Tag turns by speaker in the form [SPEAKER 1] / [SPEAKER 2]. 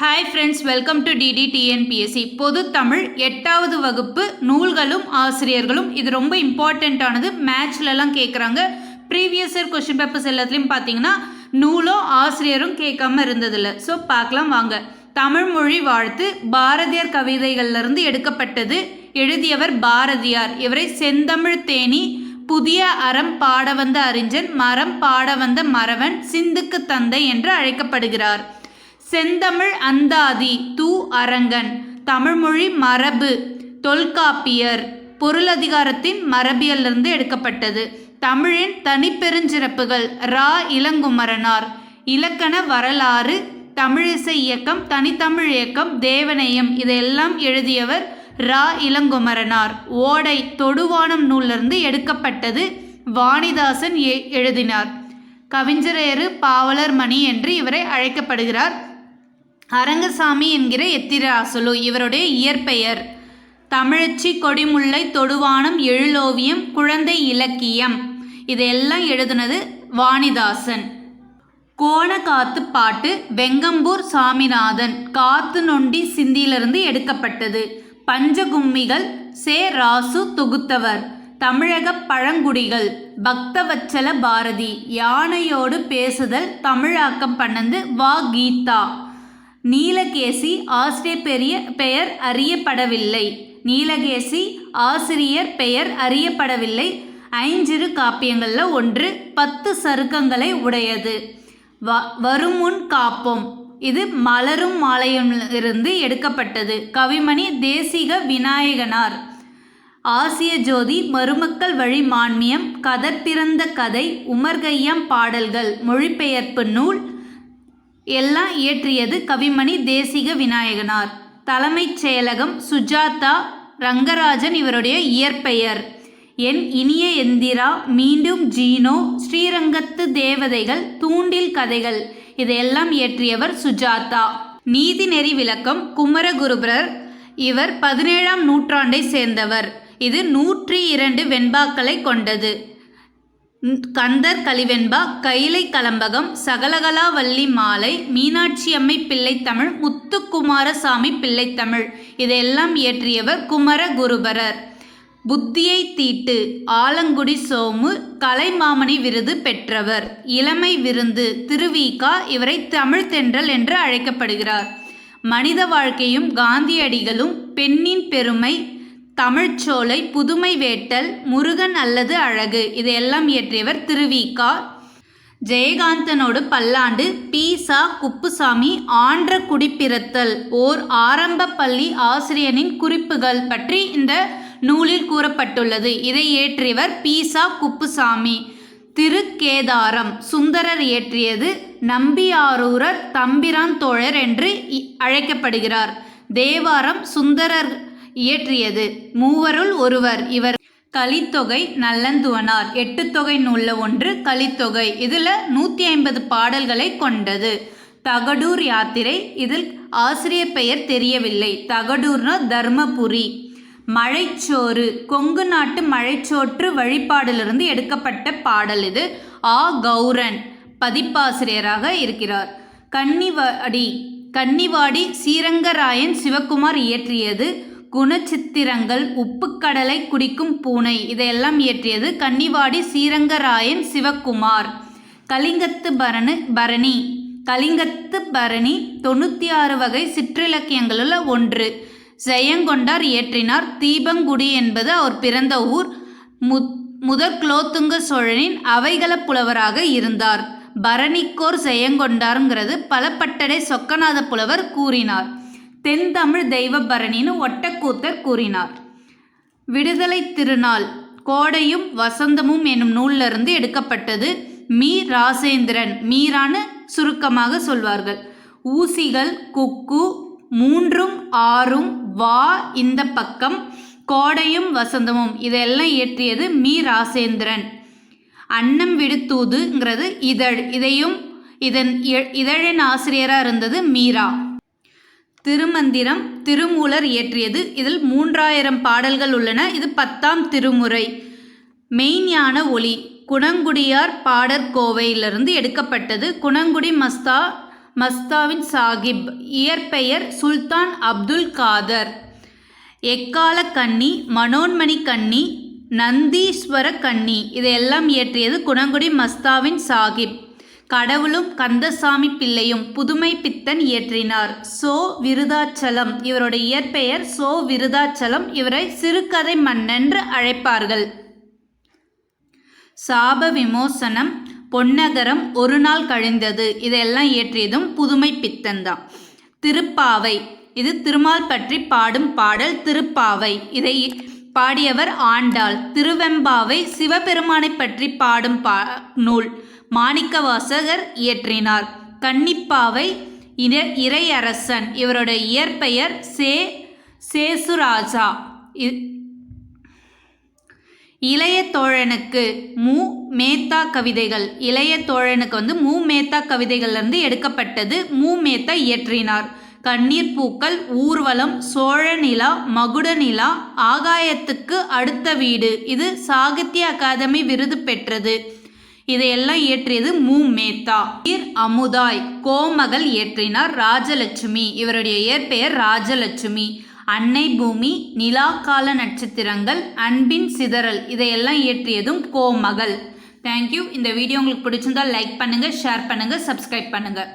[SPEAKER 1] Hi friends welcome to D D T N P S C பொது தமிழ் எட்டாவது வகுப்பு நூல்களும் ஆசிரியர்களும் இது ரொம்ப இம்பார்ட்டண்ட்டானது மேட்ச்லலாம் கேட்குறாங்க ப்ரீவியஸ் இயர் கொஷின் பேப்பர்ஸ் எல்லாத்துலேயும் பார்த்தீங்கன்னா நூலும் ஆசிரியரும் கேட்காம இருந்ததில்ல. ஸோ பார்க்கலாம் வாங்க. தமிழ் மொழி வாழ்த்து பாரதியார் கவிதைகள்லேருந்து எடுக்கப்பட்டது. எழுதியவர் பாரதியார். இவரை செந்தமிழ் தேனி புதிய அறம் பாட வந்த அறிஞன் மரம் பாட வந்த மறவன் சிந்துக்கு தந்தை என்று அழைக்கப்படுகிறார். செந்தமிழ் அந்தாதி தூ அரங்கன் தமிழ்மொழி மரபு தொல்காப்பியர் பொருளதிகாரத்தின் மரபியலிருந்து எடுக்கப்பட்டது. தமிழின் தனிப்பெருஞ்சிறப்புகள் ரா. இளங்குமரனார் இலக்கண வரலாறு தமிழிசை இயக்கம் தனித்தமிழ் இயக்கம் தேவநேயம் இதையெல்லாம் எழுதியவர் ரா. இளங்குமரனார். ஓடை தொடுவானம் நூலிருந்து எடுக்கப்பட்டது வாணிதாசன் எ- எழுதினார். கவிஞரேறு பாவலர் மணி என்று இவரை அழைக்கப்படுகிறார். அரங்கசாமி என்கிற எத்திராசுலு இவருடைய இயற்பெயர். தமிழச்சி கொடிமுல்லை தொடுவானம் எழிலோவியம் குழந்தை இலக்கியம். இதையெல்லாம் எழுதுனது வாணிதாசன். கோணகாத்து பாட்டு வெங்கம்பூர் சாமிநாதன். காத்து நொண்டி சிந்தியிலிருந்து எடுக்கப்பட்டது. பஞ்சகும்மிகள் சே ராசு தொகுத்தவர். தமிழக பழங்குடிகள். பக்தவச்சல பாரதி. யானையோடு பேசுதல் தமிழாக்கம் பண்ணது வா கீதா. நீலகேசி ஆசிரியர் பெரிய பெயர் அறியப்படவில்லை. நீலகேசி ஆசிரியர் பெயர் அறியப்படவில்லை. ஐஞ்சிறு காப்பியங்களில் ஒன்று பத்து சருக்கங்களை உடையது. வ வருமுன் காப்போம். இது மலரும் மாலையும் இருந்து எடுக்கப்பட்டது. கவிமணி தேசிக விநாயகனார். ஆசிய ஜோதி மருமக்கள் வழி மான்மியம் கதர் பிறந்த கதை உமர்கையம் பாடல்கள் மொழிபெயர்ப்பு நூல் எல்லாம் இயற்றியது கவிமணி தேசிக விநாயகனார். தலைமைச் செயலகம் சுஜாதா ரங்கராஜன் இவருடைய இயற்பெயர். என் இனிய எந்திரா மீண்டும் ஜீனோ ஸ்ரீரங்கத்து தேவதைகள் தூண்டில் கதைகள் இதையெல்லாம் இயற்றியவர் சுஜாதா. நீதிநெறி விளக்கம் குமரகுருபரர். இவர் பதினேழாம் நூற்றாண்டை சேர்ந்தவர். இது நூற்றி இரண்டு வெண்பாக்களை கொண்டது. கந்தர் கலிவெண்பா கைலை கலம்பகம் சகலகலாவல்லி மாலை மீனாட்சியம்மை பிள்ளைத்தமிழ் முத்துக்குமாரசாமி பிள்ளைத்தமிழ் இதையெல்லாம் இயற்றியவர் குமரகுருபரர் புத்தியை தீட்டு ஆலங்குடி சோமு கலைமாமணி விருது பெற்றவர். இளமை விருந்து திருவிகா இவரை தமிழ் தென்றல் என்று அழைக்கப்படுகிறார். மனித வாழ்க்கையும் காந்தியடிகளும் பெண்ணின் பெருமை தமிழ்ச்சோலை புதுமை வேட்டல் முருகன் அல்லது அழகு. இதையெல்லாம் இயற்றியவர் திருவிகா. ஜெயகாந்தனோடு பல்லாண்டு பீசா குப்புசாமி ஆன்ற குடிப்பிறத்தல் ஓர் ஆரம்ப பள்ளி ஆசிரியனின் குறிப்புகள் பற்றி இந்த நூலில் கூறப்பட்டுள்ளது. இதை இயற்றியவர் பீசா குப்புசாமி. திருக்கேதாரம் சுந்தரர் இயற்றியது நம்பியாரூரர் தம்பிரான் தோழர் என்று இ- அழைக்கப்படுகிறார். தேவாரம் சுந்தரர் இயற்றியது. மூவருள் ஒருவர். இவர் கலித்தொகை நல்லந்துவனார். எட்டு தொகை நூல்ல ஒன்று கலித்தொகை. இதில் நூற்றி ஐம்பது பாடல்களை கொண்டது. தகடூர் யாத்திரை இதில் ஆசிரியர் பெயர் தெரியவில்லை. தகடூர்னா தர்மபுரி. மழைச்சோறு. கொங்கு நாட்டு மழைச்சோற்று வழிபாடிலிருந்து எடுக்கப்பட்ட பாடல் இது. ஆ. கௌரன் பதிப்பாசிரியராக இருக்கிறார். கன்னிவாடி கன்னிவாடி ஸ்ரீரங்கராயன் சிவகுமார் இயற்றியது. குணச்சித்திரங்கள் உப்புக்கடலை குடிக்கும் பூனை இதையெல்லாம் இயற்றியது கன்னிவாடி ஸ்ரீரங்கராயன் சிவக்குமார் கலிங்கத்து பரணு பரணி கலிங்கத்து பரணி தொண்ணூற்றி ஆறு வகை சிற்றிலக்கியங்களுள்ள ஒன்று. ஜெயங்கொண்டார் இயற்றினார் தீபங்குடி என்பது அவர் பிறந்த ஊர். முத் முதற் குலோத்துங்க சோழனின் அவைகள புலவராக இருந்தார். பரணிக்கோர் ஜெயங்கொண்டாருங்கிறது பலப்பட்டடை சொக்கநாத புலவர் கூறினார். தென் தமிழ் தெய்வ பரணின்னு ஒட்டக்கூத்தர் கூறினார். விடுதலை திருநாள் கோடையும் வசந்தமும் என்னும் நூலிலிருந்து எடுக்கப்பட்டது மீ. ராசேந்திரன். மீரான்னு சுருக்கமாக சொல்வார்கள். ஊசிகள் குக்கு மூன்றும் ஆறும் வா இந்த பக்கம் கோடையும் வசந்தமும். இதெல்லாம் இயற்றியது மீ. ராசேந்திரன். அன்னம் விடுத்தூதுங்கிறது இதழ். இதையும் இதன் இதழின் ஆசிரியராக இருந்தது மீரா. திருமந்திரம் திருமூலர் இயற்றியது. இதில் மூன்றாயிரம் பாடல்கள் உள்ளன. இது பத்தாம் திருமுறை. மெய்ஞான ஒளி. குணங்குடியார் பாடற் கோவையிலிருந்து எடுக்கப்பட்டது. குணங்குடி மஸ்தா மஸ்தாவின் சாகிப். இயற்பெயர் சுல்தான் அப்துல் காதர். எக்கால கன்னி மனோன்மணி கன்னி நந்தீஸ்வர கன்னி இதையெல்லாம் இயற்றியது குணங்குடி மஸ்தாவின் சாகிப். கடவுளும் கந்தசாமி பிள்ளையும் புதுமை பித்தன் இயற்றினார். சோ விருதாச்சலம். இவரோட இயற்பெயர் சோ விருதாச்சலம். இவரை சிறுகதை மன்னென்று அழைப்பார்கள். சாப விமோசனம் பொன்னகரம் ஒரு நாள் கழிந்தது. இதெல்லாம் இயற்றியதும் புதுமை பித்தன் தான். திருப்பாவை. இது திருமால் பற்றி பாடும் பாடல் திருப்பாவை. இதை பாடியவர் ஆண்டாள். திருவெம்பாவை சிவபெருமானை பற்றி பாடும் பா நூல். மாணிக்கவாசகர் இயற்றினார். கன்னிப்பாவை இறையரசன். இவரோட இயற்பெயர் சே சேசுராஜா. இ- இளைய தோழனுக்கு மு மேத்தா கவிதைகள். இளைய தோழனுக்கு வந்து மு மேத்தா கவிதைகள்லேருந்து எடுக்கப்பட்டது. மு மேத்தா இயற்றினார். கண்ணீர் பூக்கள் ஊர்வலம் சோழ நிலா மகுட நிலா ஆகாயத்துக்கு அடுத்த வீடு. இது சாகித்ய அகாதமி விருது பெற்றது. இதையெல்லாம் இயற்றியது மு. மேத்தா. ஈர் அமுதாய். கோமகள் இயற்றினார் ராஜலட்சுமி. இவருடைய இயற்பெயர் ராஜலட்சுமி. அன்னை பூமி நிலாக்கால நட்சத்திரங்கள் அன்பின் சிதறல். இதையெல்லாம் இயற்றியதும் கோமகள். தேங்க்யூ இந்த வீடியோ உங்களுக்கு பிடிச்சிருந்தா லைக் பண்ணுங்கள் ஷேர் பண்ணுங்கள் சப்ஸ்கிரைப் பண்ணுங்கள்